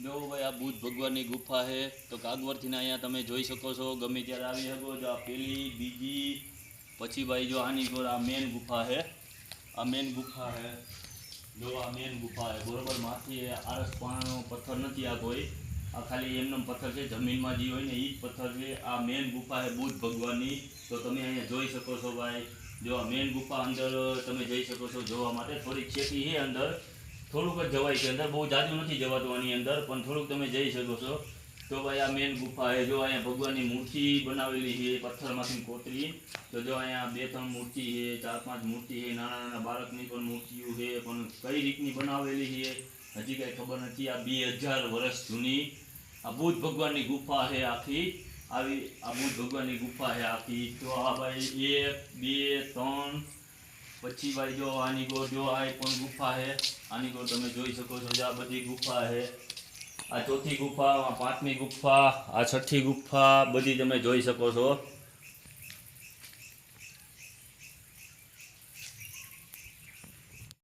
જો ભાઈ, આ બુદ્ધ ભગવાનની ગુફા છે, તો કાગવરથી અહીંયા તમે જોઈ શકો છો, ગમે ત્યારે આવી શકો, જો આ પેલી, બીજી, પછી ભાઈ જો આની જોડે આ મેન ગુફા છે. આ મેન ગુફા છે. જો આ મેન ગુફા છે, બરોબર? માથી આરસ પાણાનો પથ્થર નથી આ કોઈ. આ ખાલી એમનો પથ્થર છે, જમીનમાં જે હોય ને એ જ પથ્થર છે. આ મેન ગુફા છે બુદ્ધ ભગવાનની. તો તમે અહીંયા જોઈ શકો છો ભાઈ, જો આ મેન ગુફા અંદર તમે જઈ શકો છો, જોવા માટે થોડી ખેતી છે અંદર. થોડુંક જ જવાય છે અંદર. બહુ જાજુ નથી જવાતું અંદર, પણ થોડુંક તમે જઈ શકો છો. તો ભાઈ આ મેન ગુફા છે. જો અહીંયા ભગવાનની મૂર્તિ બનાવેલી છે, પથ્થરમાંથી કોતરી. તો જો અહીંયા બે, ત્રણ મૂર્તિ છે, ચાર, પાંચ મૂર્તિ છે, નાના નાના બાળકની પણ મૂર્તિઓ છે, પણ કઈ રીતની બનાવેલી છે, હજી કાંઈ ખબર નથી. આ બે હજાર વર્ષ જૂની આ બુદ્ધ ભગવાનની ગુફા છે આખી. આવી આ બુદ્ધ ભગવાનની ગુફા છે આખી. તો આ ભાઈ એક, બે, ત્રણ પછી ભાઈ જો આની ગોળ જો આ પણ ગુફા છે. આની ગોળ તમે જોઈ શકો છો આ બધી ગુફા છે. આ ચોથી ગુફા પાંચમી ગુફા, આ છઠ્ઠી ગુફા, બધી તમે જોઈ શકો છો.